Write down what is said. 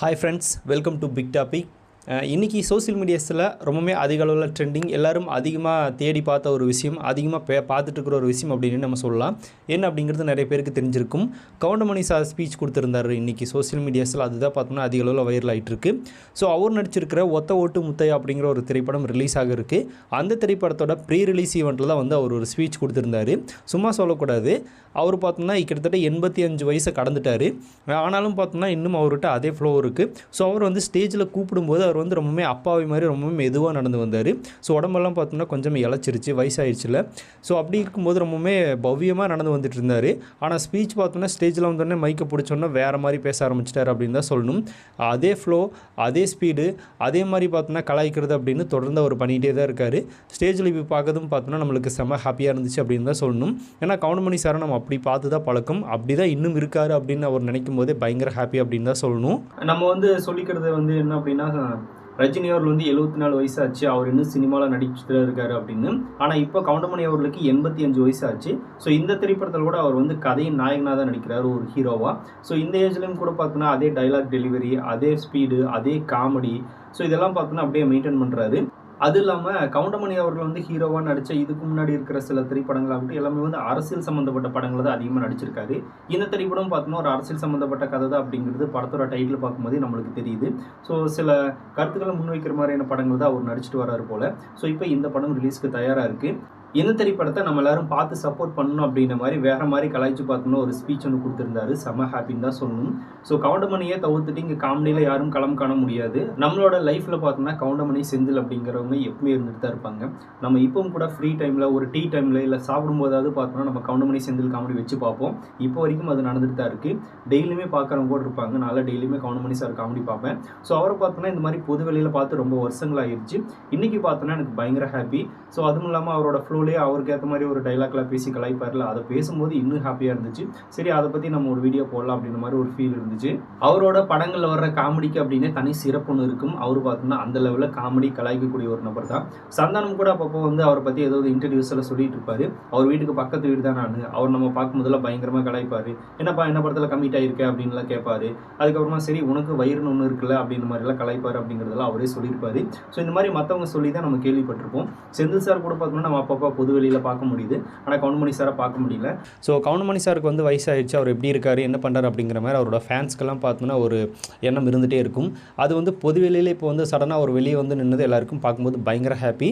Hi friends, welcome to Big Topic. இன்றைக்கி social மீடியாஸில் ரொம்பவுமே அதிக அளவில் ட்ரெண்டிங் எல்லாரும் அதிகமாக தேடி பார்த்த ஒரு விஷயம் அதிகமாக பே பார்த்துட்டுருக்கிற ஒரு விஷயம் அப்படின்னு நம்ம சொல்லலாம். என்ன அப்படிங்கிறது நிறைய பேருக்கு தெரிஞ்சிருக்கும். கவுண்டமணி சார் ஸ்பீச் கொடுத்துருந்தாரு இன்றைக்கி சோஷியல் மீடியாஸில் அதுதான் பார்த்தோம்னா அதிக அளவில் வைரல் ஆகிட்டுருக்கு ஸோ அவர் நடிச்சிருக்கிற ஒத்த ஓட்டு முத்தையா அப்படிங்கிற ஒரு திரைப்படம் ரிலீஸ் ஆகிருக்கு அந்த திரைப்படத்தோட ப்ரீ ரிலீஸ் ஈவெண்ட்டில் தான் வந்து அவர் ஒரு ஸ்பீச் கொடுத்துருந்தாரு. சும்மா சொல்லக்கூடாது. அவர் பார்த்தோம்னா கிட்டத்தட்ட எண்பத்தி அஞ்சு வயசை கடந்துட்டார். ஆனாலும் பார்த்தோம்னா இன்னும் அவர்கிட்ட அதே ஃப்ளோ இருக்குது ஸோ அவர் வந்து ஸ்டேஜில் கூப்பிடும்போது அவர் வந்து ரொம்பவுமே அப்பாவி மாதிரி ரொம்பவுமே மெதுவாக நடந்து வந்தார். ஸோ உடம்பெல்லாம் பார்த்தோம்னா கொஞ்சம் இழைச்சிருச்சு வயசாயிடுச்சுல ஸோ அப்படி இருக்கும்போது ரொம்பவுமே பவ்யமாக நடந்து வந்துட்டு இருந்தார். ஆனால் ஸ்பீச் பார்த்தோன்னா ஸ்டேஜில் வந்தோடனே மைக்கை பிடிச்சோன்னே வேறு மாதிரி பேச ஆரம்பிச்சிட்டார் அப்படின்னு தான் சொல்லணும். அதே ஃப்ளோ அதே ஸ்பீடு அதே மாதிரி பார்த்தோன்னா கலாய்க்கிறது அப்படின்னு தொடர்ந்து அவர் பண்ணிகிட்டே தான் இருக்கார். ஸ்டேஜில் இப்போ பார்க்கறதும் பார்த்தோன்னா நம்மளுக்கு செம்ம ஹாப்பியாக இருந்துச்சு அப்படின்னு தான் சொல்லணும். ஏன்னா கவுண்டமணி சாரை நம்ம அப்படி பார்த்து தான் பழக்கம். அப்படி தான் இன்னும் இருக்காரு அப்படின்னு அவர் நினைக்கும் போதே பயங்கர ஹாப்பி அப்படின்னு தான் சொல்லணும். நம்ம வந்து சொல்லிக்கிறது வந்து என்ன அப்படின்னா ரஜினி அவர்கள் வந்து எழுபத்தி நாலு வயசாச்சு. அவர் இன்னும் சினிமாவில் நடிச்சுட்டு இருக்காரு அப்படின்னு. ஆனால் இப்போ கவுண்டமணி அவர்களுக்கு எண்பத்தி அஞ்சு வயசாச்சு. ஸோ இந்த திரைப்படத்தில் கூட அவர் வந்து கதையின் நாயகனாக தான் நடிக்கிறார் ஒரு ஹீரோவாக ஸோ இந்த ஏஜ்லேயும் கூட பார்த்தோன்னா அதே டைலாக் டெலிவரி அதே ஸ்பீடு அதே காமெடி ஸோ இதெல்லாம் பார்த்தோன்னா அப்படியே மெயின்டைன் பண்ணுறாரு அது இல்லாமல் கவுண்டமணி அவர்கள் வந்து ஹீரோவாக நடித்த இதுக்கு முன்னாடி இருக்கிற சில திரைப்படங்களாகட்டும் எல்லாமே வந்து அரசியல் சம்மந்தப்பட்ட படங்களை தான் அதிகமாக நடிச்சிருக்காரு. இந்த திரைப்படம் பார்த்தோன்னா ஒரு அரசியல் சம்மந்தப்பட்ட கதை தான் அப்படிங்கிறது படத்தோட டைட்டில் பார்க்கும்போதே நம்மளுக்கு தெரியுது. ஸோ சில கருத்துக்களை முன்வைக்கிற மாதிரியான படங்கள் தான் அவர் நடிச்சிட்டு வராரு போல். ஸோ இப்போ இந்த படம் ரிலீஸ்க்கு தயாராக இருக்குது இந்த திரைப்படத்தை நம்ம எல்லாரும் பார்த்து சப்போர்ட் பண்ணணும் அப்படின்ற மாதிரி வேற மாதிரி கலாய்ச்சி பார்க்கணும் ஒரு ஸ்பீச் ஒன்று கொடுத்துருந்தாரு. செம ஹாப்பின்னு தான் சொல்லணும். ஸோ கவுண்டமணியை தவிர்த்துட்டு இங்கே காமெடியில் யாரும் களம் காண முடியாது. நம்மளோட லைஃப்பில் பார்த்தோம்னா கவுண்டமணி செந்தில் அப்படிங்கிறவங்க எப்பவுமே இருந்துட்டு தான் இருப்பாங்க. நம்ம இப்பவும் கூட ஃப்ரீ டைமில் ஒரு டீ டைமில் இல்லை சாப்பிடும்போதாவது பார்த்தோம்னா நம்ம கவுண்டமணி செந்தில் காமெடி வச்சு பார்ப்போம். இப்போ வரைக்கும் அது நடந்துட்டு தான் இருக்குது டெய்லியுமே பார்க்குறவங்க கூட இருப்பாங்க. நல்லா டெய்லியுமே கவுண்டமணி சார் காமெடி பார்ப்பேன். ஸோ அவரை பார்த்தோன்னா இந்த மாதிரி பொது வெளியில் பார்த்து ரொம்ப வருஷங்கள் ஆயிடுச்சு பார்த்தோன்னா எனக்கு பயங்கர ஹாப்பி ஸோ அதுவும் இல்லாமல் அவரோட ஃப்ளோ ரோலே அவருக்கு ஏற்ற மாதிரி ஒரு டைலாக்லாம் பேசி கலாய்ப்பார்ல. அதை பேசும்போது இன்னும் ஹாப்பியாக இருந்துச்சு. சரி அதை பற்றி நம்ம ஒரு வீடியோ போடலாம் அப்படின்ற மாதிரி ஒரு ஃபீல் இருந்துச்சு. அவரோட படங்களில் வர்ற காமெடிக்கு அப்படின்னே தனி சிறப்பு ஒன்று இருக்கும். அவர் பார்த்தோம்னா அந்த லெவலில் காமெடி கலாய்க்கக்கூடிய ஒரு நபர் தான். சந்தானம் கூட அப்பப்போ வந்து அவரை பற்றி ஏதோ இன்டர்வியூஸில் சொல்லிட்டு இருப்பாரு. அவர் வீட்டுக்கு பக்கத்து வீடு தான் நான். அவர் நம்ம பார்க்கும்போதெல்லாம் பயங்கரமாக கலாய்ப்பார். என்னப்பா என்ன படத்தில் கம்மிட் ஆகிருக்க அப்படின்லாம் கேட்பாரு. அதுக்கப்புறமா சரி உனக்கு வயிறுன்னு ஒன்று இருக்குல்ல? அப்படின்ற மாதிரிலாம் கலாய்ப்பார் அப்படிங்கிறதெல்லாம் அவரே சொல்லியிருப்பாரு. ஸோ இந்த மாதிரி மற்றவங்க சொல்லி தான் நம்ம கேள்விப்பட்டிருப்போம். செந்தில் சார் கூட பார்த்தோம்னா நம்ம அப்பப்போ பொது வெளியில் பார்க்க முடியுது. ஆனால் கவுன்மணி சாரை பார்க்க முடியல. ஸோ கவுன்மணி சாருக்கு வந்து வயசாகிடுச்சு அவர் எப்படி இருக்கார் என்ன பண்ணுறாரு அப்படிங்கிற மாதிரி அவரோட ஃபேன்ஸ்க்கெல்லாம் பார்த்தோம்னா ஒரு எண்ணம் இருந்துகிட்டே இருக்கும். அது வந்து பொது வெளியில் இப்போ வந்து சடனாக ஒரு வெளியே வந்து நின்னது எல்லாருக்கும் பார்க்கும்போது பயங்கர ஹாப்பி